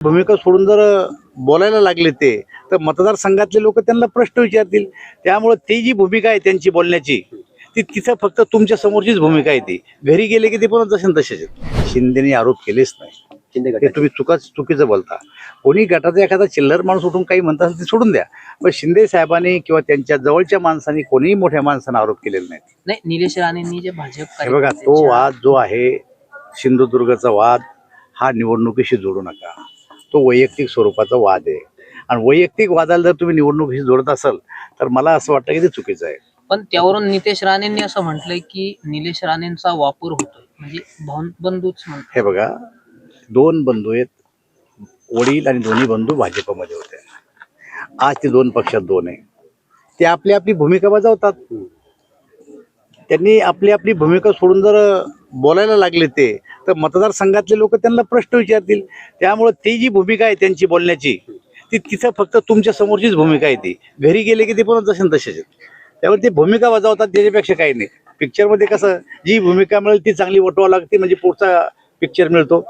भूमिका सोडून जर बोलायला लागले ते तर मतदारसंघातले लोक त्यांना प्रश्न विचारतील. त्यामुळे ती जी भूमिका आहे त्यांची बोलण्याची ती तिथं फक्त तुमच्या समोरचीच भूमिका आहे ती. घरी गेले की ते पण जसे तसेच. शिंदेने आरोप केलेच नाही. शिंदे तुम्ही चुकाच चुकीचं बोलता. कोणी गटाचा एखादा चिल्लर माणूस उठून काही म्हणत असेल ते सोडून द्या. पण शिंदे साहेबांनी किंवा त्यांच्या जवळच्या माणसांनी कोणीही मोठ्या माणसानं आरोप केलेला नाही नाही निलेश राणेंनी जे भाजप हे बघा तो वाद जो आहे सिंधुदुर्गचा वाद हा निवडणुकीशी जोडू नका. तो वैयक्तिक स्वरूपाचा वाद आहे. आणि वैयक्तिक वादाला जर तुम्ही निवडणुकीशी जोडत असाल तर मला असं वाटतं की ते चुकीचं आहे. पण त्यावरून नितेश राणेंनी असं म्हटलंय की निलेश राणेंचा वापर होतोय. म्हणजे बंधूच म्हणतो हे बघा दोन बंधू आहेत वडील आणि दोन्ही बंधू भाजपमध्ये होते. आज ते दोन पक्षात दोन आहे. ते आपली आपली भूमिका बजावतात. त्यांनी आपली आपली भूमिका सोडून जर बोलायला लागले ते तर मतदारसंघातले लोक त्यांना प्रश्न विचारतील. त्यामुळं ती जी भूमिका आहे त्यांची बोलण्याची ती तिथं फक्त तुमच्या समोरचीच भूमिका आहे ती. घरी गेले की ते पण जसे तसेच त्यामुळे ते भूमिका बजावतात त्याच्यापेक्षा काही नाही. पिक्चरमध्ये कसं जी भूमिका मिळेल ती चांगली वटवा लागते म्हणजे पुढचा पिक्चर मिळतो.